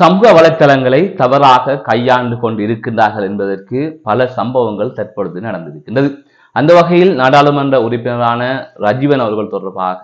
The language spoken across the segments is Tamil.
சமூக வலைத்தளங்களை தவறாக கையாண்டு கொண்டு இருக்கின்றார்கள் என்பதற்கு பல சம்பவங்கள் தற்பொழுது நடந்திருக்கின்றது. அந்த வகையில் நாடாளுமன்ற உறுப்பினரான ரஜீவன் அவர்கள் தொடர்பாக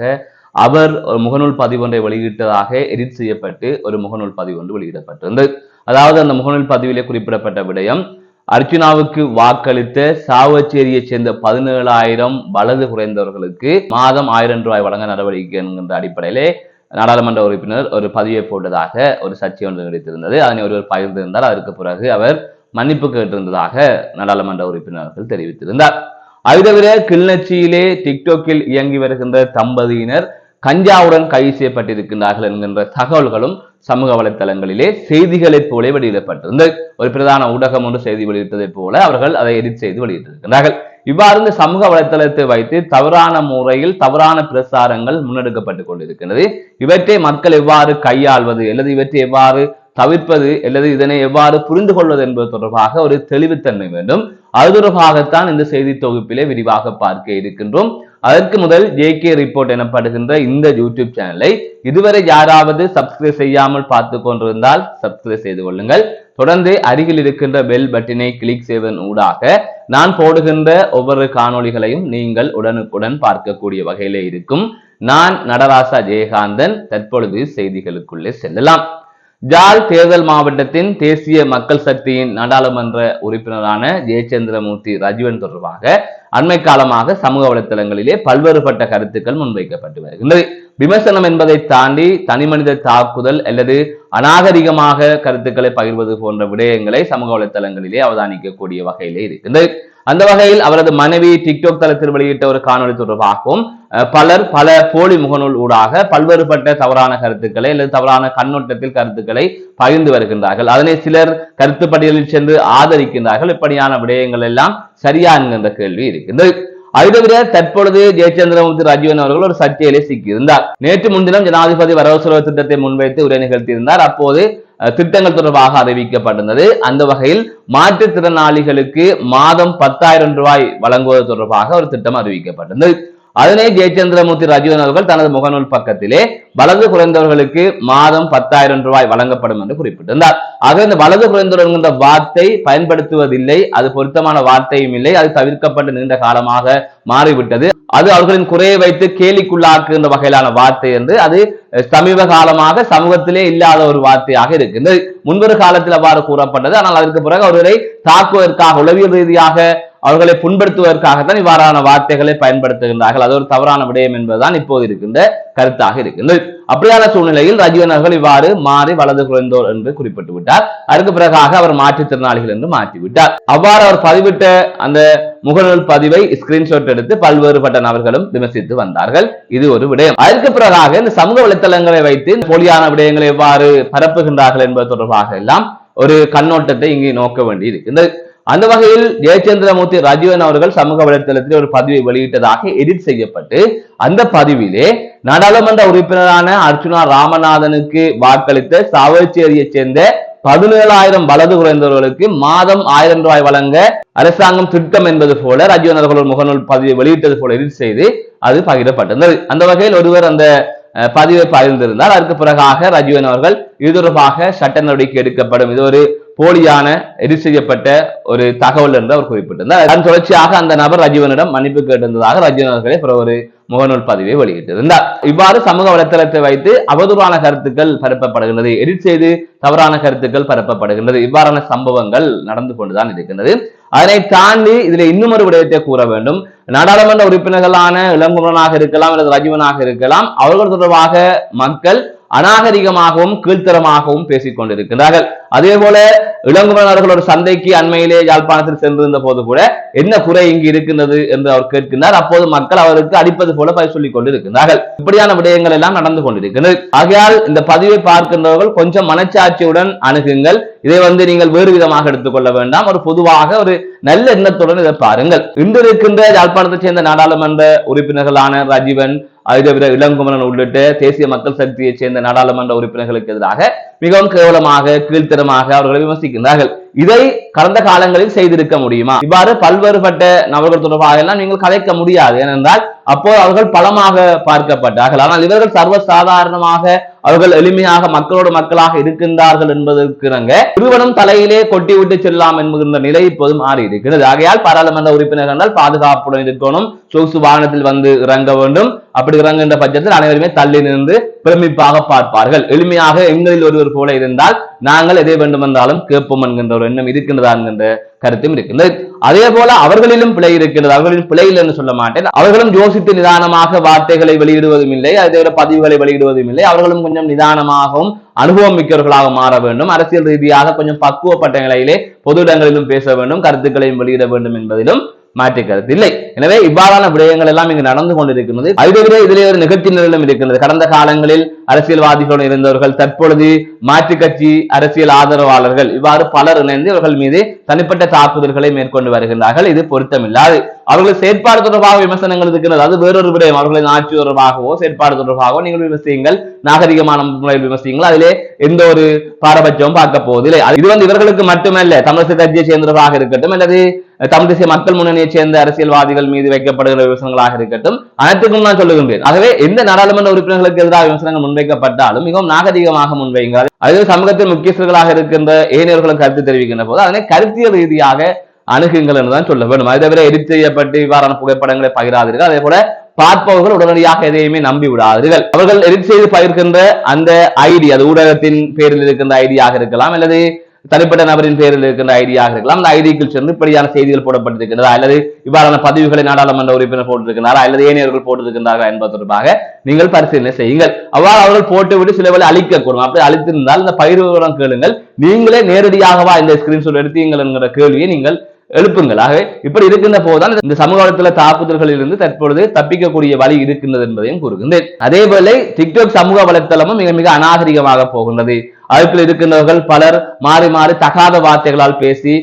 அவர் ஒரு முகநூல் பதிவு ஒன்றை வெளியிட்டதாக எடிட் செய்யப்பட்டு ஒரு முகநூல் பதிவு ஒன்று வெளியிடப்பட்டிருந்தது. அதாவது அந்த முகநூல் பதிவிலே குறிப்பிடப்பட்ட விடயம் அர்ச்சுனாவுக்கு வாக்களித்த சாவச்சேரியைச் சேர்ந்த பதினேழாயிரம் வலது குறைந்தவர்களுக்கு மாதம் ஆயிரம் ரூபாய் வழங்க நடவடிக்கை என்கின்ற அடிப்படையிலே நாடாளுமன்ற உறுப்பினர் ஒரு பதிவை போட்டதாக ஒரு சர்ச்சை ஒன்று கிடைத்திருந்தது. அதனை ஒருவர் பகிர்ந்திருந்தார். அதற்கு பிறகு அவர் மன்னிப்பு கேட்டிருந்ததாக நாடாளுமன்ற உறுப்பினர்கள் தெரிவித்திருந்தார். அது தவிர கிளிநொச்சியிலே டிக்டோக்கில் இயங்கி வருகின்ற தம்பதியினர் கஞ்சாவுடன் கைது செய்யப்பட்டிருக்கின்றார்கள் என்கின்ற தகவல்களும் சமூக வலைத்தளங்களிலே செய்திகளைப் போல வெளியிடப்பட்டிருந்தது. ஒரு பிரதான ஊடகம் ஒன்று செய்தி வெளியிட்டதைப் போல அவர்கள் அதை எடிட் செய்து வெளியிட்டிருக்கிறார்கள் இவ்வாறு இந்த சமூக வலைத்தளத்தை வைத்து தவறான முறையில் தவறான பிரசாரங்கள் முன்னெடுக்கப்பட்டுக் கொண்டிருக்கிறது இவற்றை மக்கள் எவ்வாறு கையாள்வது அல்லது இவற்றை எவ்வாறு தவிர்ப்பது அல்லது இதனை எவ்வாறு புரிந்து கொள்வது என்பது தொடர்பாக ஒரு தெளிவுத்தன்மை வேண்டும். அது தொடர்பாகத்தான் இந்த செய்தி தொகுப்பிலே விரிவாக பார்க்க இருக்கின்றோம். அதற்கு முதல் ஜே கே ரிப்போர்ட் எனப்படுகின்ற இந்த யூடியூப் சேனலை இதுவரை யாராவது சப்ஸ்கிரைப் செய்யாமல் பார்த்து கொண்டிருந்தால் சப்ஸ்கிரைப் செய்து கொள்ளுங்கள். தொடர்ந்து அருகில் இருக்கின்ற பெல் பட்டினை கிளிக் செய்வதன் ஊடாக நான் போடுகின்ற ஒவ்வொரு காணொளிகளையும் நீங்கள் உடனுக்குடன் பார்க்கக்கூடிய வகையிலே இருக்கும். நான் நடராசா ஜெயகாந்தன் தற்பொழுது செய்திகளுக்குள்ளே செல்லலாம். ஜால் தேர்தல் மாவட்டத்தின் தேசிய மக்கள் சக்தியின் நாடாளுமன்ற உறுப்பினரான ஜெயச்சந்திரமூர்த்தி ரஜீவன் தொடர்பாக அண்மை காலமாக சமூக வலைத்தளங்களிலே பல்வேறுபட்ட கருத்துக்கள் முன்வைக்கப்பட்டு வருகின்றது. விமர்சனம் என்பதை தாண்டி தனிமனித தாக்குதல் அல்லது அநாகரிகமாக கருத்துக்களை பகிர்வது போன்ற விடயங்களை சமூக வலைத்தளங்களிலே அவதானிக்கக்கூடிய வகையிலே இருக்கின்றது. அந்த வகையில் அவரது மனைவி டிக்டாக் தளத்தில் வெளியிட்ட ஒரு காணொலி தொடர்பாகவும் பலர் பல போலி முகநூல் ஊடாக பல்வேறுபட்ட தவறான கருத்துக்களை அல்லது தவறான கண்ணோட்டத்தில் கருத்துக்களை பகிர்ந்து வருகின்றார்கள். அதனை சிலர் கருத்து பட்டியலில் சென்று ஆதரிக்கின்றார்கள். இப்படியான விடயங்கள் எல்லாம் சரியா என்கின்ற கேள்வி இருக்கின்றது. அது தவிர தற்பொழுது ஜெயச்சந்திரமூர்த்தி ராஜீவன் அவர்கள் ஒரு சர்ச்சையிலே சிக்கியிருந்தார். நேற்று முன்தினம் ஜனாதிபதி வரவு செலவு திட்டத்தை முன்வைத்து உரை நிகழ்த்தியிருந்தார். அப்போது திட்டங்கள் தொடர்பாக அறிவிக்கப்பட்டிருந்தது. அந்த வகையில் மாற்றுத்திறனாளிகளுக்கு மாதம் பத்தாயிரம் ரூபாய் வழங்குவது தொடர்பாக ஒரு திட்டம் அறிவிக்கப்பட்டிருந்தது. அதனை ஜெயச்சந்திரமூர்த்தி ரஜீவன் அவர்கள் தனது முகநூல் பக்கத்திலே வலது குறைந்தவர்களுக்கு மாதம் பத்தாயிரம் ரூபாய் வழங்கப்படும் என்று குறிப்பிட்டிருந்தார். ஆக இந்த வலது குறைந்தவர் என்கின்ற வார்த்தை பயன்படுத்துவதில்லை அது பொருத்தமான வார்த்தையும் இல்லை அது தவிர்க்கப்பட்டு நீண்ட காலமாக மாறிவிட்டது. அது அவர்களின் குறையை வைத்து கேலிக்குள்ளாக்குகின்ற வகையிலான வார்த்தை என்று அது சமீப காலமாக சமூகத்திலே இல்லாத ஒரு வார்த்தையாக இருக்கின்றது. முன்பொரு காலத்தில் அவ்வாறு கூறப்பட்டது ஆனால் அதற்கு பிறகு அவர்களை தாக்குவதற்காக உளவியல் ரீதியாக அவர்களை புண்படுத்துவதற்காகத்தான் இவ்வாறான வார்த்தைகளை பயன்படுத்துகின்றார்கள். அது ஒரு தவறான விடயம் என்பதுதான் இப்போது இருக்கின்ற கருத்தாக இருக்கின்றது. அப்படியான சூழ்நிலையில் ரஜீவன் அவர்கள் இவ்வாறு மாறி வலது குறைந்தோர் என்று குறிப்பிட்டு விட்டார் அதற்கு பிறகாக அவர் மாற்றுத்திறனாளிகள் என்று மாற்றிவிட்டார். அவ்வாறு அவர் பதிவிட்ட அந்த முகநூல் பதிவை ஸ்கிரீன்ஷாட் எடுத்து பல்வேறுபட்ட நபர்களும் விமர்சித்து வந்தார்கள். இது ஒரு விடயம். அதற்கு பிறகாக இந்த சமூக வலைத்தளங்களை வைத்து போலியான விடயங்களை எவ்வாறு பரப்புகின்றார்கள் என்பது தொடர்பாக எல்லாம் ஒரு கண்ணோட்டத்தை இங்கே நோக்க வேண்டி இந்த அந்த வகையில் ஜெயச்சந்திரமூர்த்தி ராஜீவன் அவர்கள் சமூக வலைதளத்தில் ஒரு பதிவை வெளியிட்டதாக எடிட் செய்யப்பட்டு அந்த பதிவிலே நாடாளுமன்ற உறுப்பினரான அர்ச்சுனா ராமநாதனுக்கு வாக்களித்த சாவச்சேரியைச் சேர்ந்த பதினேழாயிரம் வலது குறைந்தவர்களுக்கு மாதம் ஆயிரம் ரூபாய் வழங்க அரசாங்கம் திட்டம் என்பது போல ராஜீவன் அவர்கள் ஒரு முகநூல் பதிவை வெளியிட்டது போல எடிட் செய்து அது பகிரப்பட்டிருந்தது அந்த வகையில் ஒருவர் அந்த பதிவை பகிர்ந்திருந்தார். அதற்கு பிறகாக ரஜீவன் அவர்கள் இது தொடர்பாக சட்ட நடவடிக்கை எடுக்கப்படும். இது ஒரு போலியான எரி செய்யப்பட்ட ஒரு தகவல் என்று அவர் குறிப்பிட்டிருந்தார். அதன் தொடர்ச்சியாக அந்த நபர் ரஜீவனிடம் மன்னிப்பு கேட்டிருந்ததாக ரஜீவன் அவர்களே ஒரு முகநூல் பதிவை வெளியிட்டிருந்தார். இவ்வாறு சமூக வலைத்தளத்தை வைத்து அவதூறான கருத்துக்கள் பரப்பப்படுகின்றது. எடிட் செய்து தவறான கருத்துக்கள் பரப்பப்படுகின்றது. இவ்வாறான சம்பவங்கள் நடந்து கொண்டுதான் இருக்கின்றது. அதனை தாண்டி இதுல இன்னும் ஒரு விடயத்தை கூற வேண்டும். நாடாளுமன்ற உறுப்பினர்களான இளங்குமரனாக இருக்கலாம் அல்லது ரஜீவனாக இருக்கலாம். அவர்கள் தொடர்பாக மக்கள் அநாகரிகமாகவும் கீழ்த்தரமாகவும் பேசிக் கொண்டிருக்கிறார்கள் அதே போல இளங்குமரனர்கள் ஒரு சந்தைக்கு அண்மையிலே யாழ்ப்பாணத்தில் சென்றிருந்த போது கூட என்ன குறை இங்கு இருக்கின்றது என்று அவர் கேட்கின்றார். அப்போது மக்கள் அவருக்கு அடிப்பது போல பதில் சொல்லிக் கொண்டிருக்கிறார்கள் இப்படியான விடயங்கள் எல்லாம் நடந்து கொண்டிருக்கிறது ஆகையால் இந்த பதிவை பார்க்கின்றவர்கள் கொஞ்சம் மனச்சாட்சியுடன் அணுகுங்கள். இதை வந்து நீங்கள் வேறு விதமாக எடுத்துக்கொள்ள வேண்டாம். ஒரு பொதுவாக ஒரு நல்ல எண்ணத்துடன் இதை பாருங்கள். இன்று இருக்கின்ற யாழ்ப்பாணத்தை சேர்ந்த நாடாளுமன்ற உறுப்பினர்களான ராஜீவன் அதிதவிர இளங்குமரன் உள்ளிட்ட தேசிய மக்கள் சக்தியைச் சேர்ந்த நாடாளுமன்ற உறுப்பினர்களுக்கு எதிராக மிகவும் கேவலமாக கீழ்த்தரமாக அவர்களை விமர்சிக்கின்றார்கள். இதை கடந்த காலங்களில் செய்திருக்க முடியுமா? இவ்வாறு பல்வேறுபட்ட நபர்கள் தொடர்பாக எல்லாம் நீங்கள் கதைக்க முடியாது. ஏனென்றால் அப்போ அவர்கள் பலமாக பார்க்கப்பட்டார்கள். ஆனால் இவர்கள் சர்வசாதாரணமாக அவர்கள் எளிமையாக மக்களோடு மக்களாக இருக்கின்றார்கள் என்பதற்கு நிறுவனம் தலையிலே கொட்டி விட்டு செல்லலாம் என்கின்ற நிலை இப்போது மாறி இருக்கிறது ஆகையால் பாராளுமன்ற உறுப்பினர்கள் பாதுகாப்புடன் இருக்கணும். சொகுசு வாகனத்தில் வந்து இறங்க வேண்டும். அப்படி இறங்குகின்ற பட்சத்தில் அனைவருமே தள்ளி நின்று பிரமிப்பாக பார்ப்பார்கள். எளிமையாக எங்களில் ஒருவர் போல இருந்தால் நாங்கள் எதை வேண்டுமென்றாலும் கேட்போம் என்கின்ற ஒரு எண்ணம் இருக்கின்றதா என்கின்ற கருத்தும் இருக்கின்றது. அதே போல அவர்களிலும் பிழை இருக்கின்றது. அவர்களின் பிழை இல்லை என்று சொல்ல மாட்டேன். அவர்களும் யோசித்து நிதானமாக வார்த்தைகளை வெளியிடுவதும் இல்லை. அதே போல பதிவுகளை வெளியிடுவதும் இல்லை. அவர்களும் கொஞ்சம் நிதானமாகவும் அனுபவம் மிக்கவர்களாக மாற வேண்டும். அரசியல் ரீதியாக கொஞ்சம் பக்குவப்பட்ட நிலையிலே பொது இடங்களிலும் பேச வேண்டும். கருத்துக்களையும் வெளியிட வேண்டும் என்பதிலும் மாற்று கருத்து இல்லை. எனவே இவ்வாறான விடயங்கள் எல்லாம் இங்கு நடந்து கொண்டிருக்கிறது அதை விட இதிலே ஒரு நிகழ்ச்சி நிலையிலும் இருக்கின்றது. கடந்த காலங்களில் அரசியல்வாதிகளுடன் இருந்தவர்கள் தற்பொழுது மாற்றுக் கட்சி அரசியல் ஆதரவாளர்கள் இவ்வாறு பலர் இணைந்து இவர்கள் மீது தனிப்பட்ட தாக்குதல்களை மேற்கொண்டு வருகின்றார்கள். இது பொருத்தமில்லாது. அவர்கள் செயற்பாடு தொடர்பாக விமர்சனங்கள் இருக்கிறது. அது வேறொரு விடயம். அவர்களின் ஆட்சி தொடர்பாகவோ செயற்பாடு தொடர்பாகவோ நீங்கள் விமர்சியுங்கள். நாகரிகமான முறையில் விமர்சியுங்கள். அதிலே எந்த ஒரு பாரபட்சமும் பார்க்க போவதில்லை. இது வந்து இவர்களுக்கு மட்டுமல்ல. தமிழக கட்சியை சேர்ந்தவர்களாக இருக்கட்டும் அல்லது தமிழ் தேசிய மக்கள் முன்னணியைச் சேர்ந்த அரசியல்வாதிகள் மீது வைக்கப்படுகிற விமர்சனங்களாக இருக்கட்டும் அனைத்துக்கும் நான் சொல்லுகின்றேன். ஆகவே எந்த நாடாளுமன்ற உறுப்பினர்களுக்கு எதிராக விமர்சனங்கள் முன்வைக்கப்பட்டாலும் மிகவும் நாகரிகமாக முன்வைங்கள் அது சமூகத்தில் முக்கியஸ்தர்களாக இருக்கின்ற ஏனையர்களும் கருத்து தெரிவிக்கின்ற போது அதனை கருத்தியல் ரீதியாக அணுகுங்கள் என்றுதான் சொல்ல வேண்டும். அதை தவிர எடிட் செய்யப்பட்டு இவ்வாறான புகைப்படங்களை பகிராதீர்கள். அதே போல பார்ப்பவர்கள் உடனடியாக எதையுமே நம்பி விடாதீர்கள். அவர்கள் எடிட் செய்து பகிர்கின்ற அந்த ஐடி அது ஊடகத்தின் பேரில் இருக்கின்ற ஐடியாக இருக்கலாம் அல்லது தனிப்பட்ட நபரின் பேரில் இருக்கின்ற ஐடியாக இருக்கலாம். அந்த ஐடிக்குள் சென்று இப்படியான செய்திகள் போடப்பட்டிருக்கின்றதா அல்லது இவ்வாறான பதிவுகளை நாடாளுமன்ற உறுப்பினர் போட்டிருக்கிறாரா அல்லது ஏனையவர்கள் போட்டிருக்கிறார்கள் என்பது தொடர்பாக நீங்கள் பரிசீலனை செய்யுங்கள். அவ்வாறு அவர்கள் போட்டுவிட்டு சில வேலை அழிக்கக்கூடும். அப்படி அழித்திருந்தால் இந்த பகிர்வுடன் கேளுங்கள். நீங்களே நேரடியாகவா இந்த ஸ்கிரீன்ஷாட் எடுத்தீங்கள் என்கிற கேள்வியை நீங்கள் எழுப்புங்கள் ஆகவே இப்படி இருக்கின்ற போதுதான் இந்த சமூக வலைத்தள தாக்குதல்களில் இருந்து தற்பொழுது தப்பிக்கக்கூடிய வழி இருக்கின்றது என்பதையும் கூறுகின்றேன். அதேபோல டிக்டாக் சமூக வலைத்தளமும் மிக மிக அநாகரிகமாக போகின்றது. அதுக்குள் இருக்கின்றவர்கள் பலர் மாறி மாறி தகாத வார்த்தைகளால் பேசி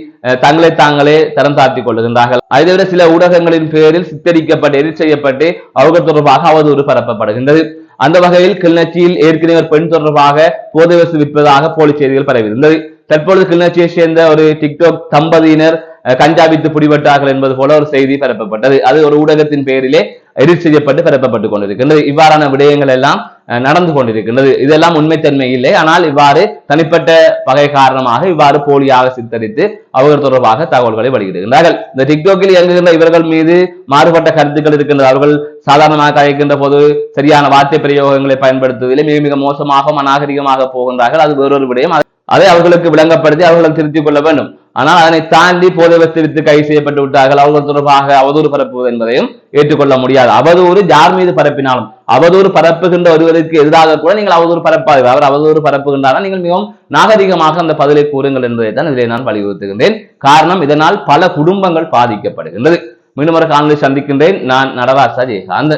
தங்களை தாங்களே தரம் தாழ்த்திக் கொள்ளுகின்றார்கள். அதை விட சில ஊடகங்களின் பேரில் சித்தரிக்கப்பட்டு எரி செய்யப்பட்டு அவர்கள் தொடர்பாக அவதூறு பரப்பப்படுகின்றது. அந்த வகையில் கிளிநொச்சியில் ஏற்கனவே பெண் தொடர்பாக போதை வசு விற்பதாக போலி செய்திகள் பரவியிருந்தது. தற்பொழுது கிளிநொச்சியை சேர்ந்த ஒரு டிக்டாக் தம்பதியினர் கஞ்சா வித்து பிடிபட்டார்கள் என்பது போல ஒரு செய்தி பரப்பப்பட்டது. அது ஒரு ஊடகத்தின் பெயரிலே எடிட் செய்யப்பட்டு பரப்பப்பட்டுக் கொண்டிருக்கின்றது. இவ்வாறான விடயங்கள் எல்லாம் நடந்து கொண்டிருக்கின்றது. இதெல்லாம் உண்மைத்தன்மை இல்லை. ஆனால் இவ்வாறு தனிப்பட்ட பகை காரணமாக இவ்வாறு போலியாக சித்தரித்து அவர்கள் தொடர்பாக தகவல்களை வெளியிடுகின்றார்கள். இந்த டிக்டோக்கில் இயங்குகின்ற இவர்கள் மீது மாறுபட்ட கருத்துக்கள் இருக்கின்றது. அவர்கள் சாதாரணமாக கழிக்கின்ற போது சரியான வார்த்தை பிரயோகங்களை பயன்படுத்துவதில் மிக மிக மோசமாக அநாகரிகமாக போகின்றார்கள். அது வேறொரு விடயம். அதை அவர்களுக்கு விளங்கப்படுத்தி அவர்களை திருத்திக் கொள்ள வேண்டும். ஆனால் அதனை தாண்டி போதை வித்து கைது செய்யப்பட்டு விட்டார்கள். அவர்கள் தொடர்பாக அவதூறு பரப்புவது என்பதையும் ஏற்றுக்கொள்ள முடியாது. அவதூறு யார் மீது பரப்பினாலும் அவதூறு பரப்புகின்ற ஒருவருக்கு எதிராக கூட நீங்கள் அவதூறு பரப்பாது அவர் அவதூறு பரப்புகின்றாலும் நீங்கள் மிகவும் நாகரிகமாக அந்த பதிலை கூறுங்கள் என்பதை தான் இதிலே நான் வலியுறுத்துகின்றேன். காரணம் இதனால் பல குடும்பங்கள் பாதிக்கப்படுகின்றது. மீண்டும் ஒரு காணொலி சந்திக்கின்றேன். நான் நடராஜா ஜெயகாந்த்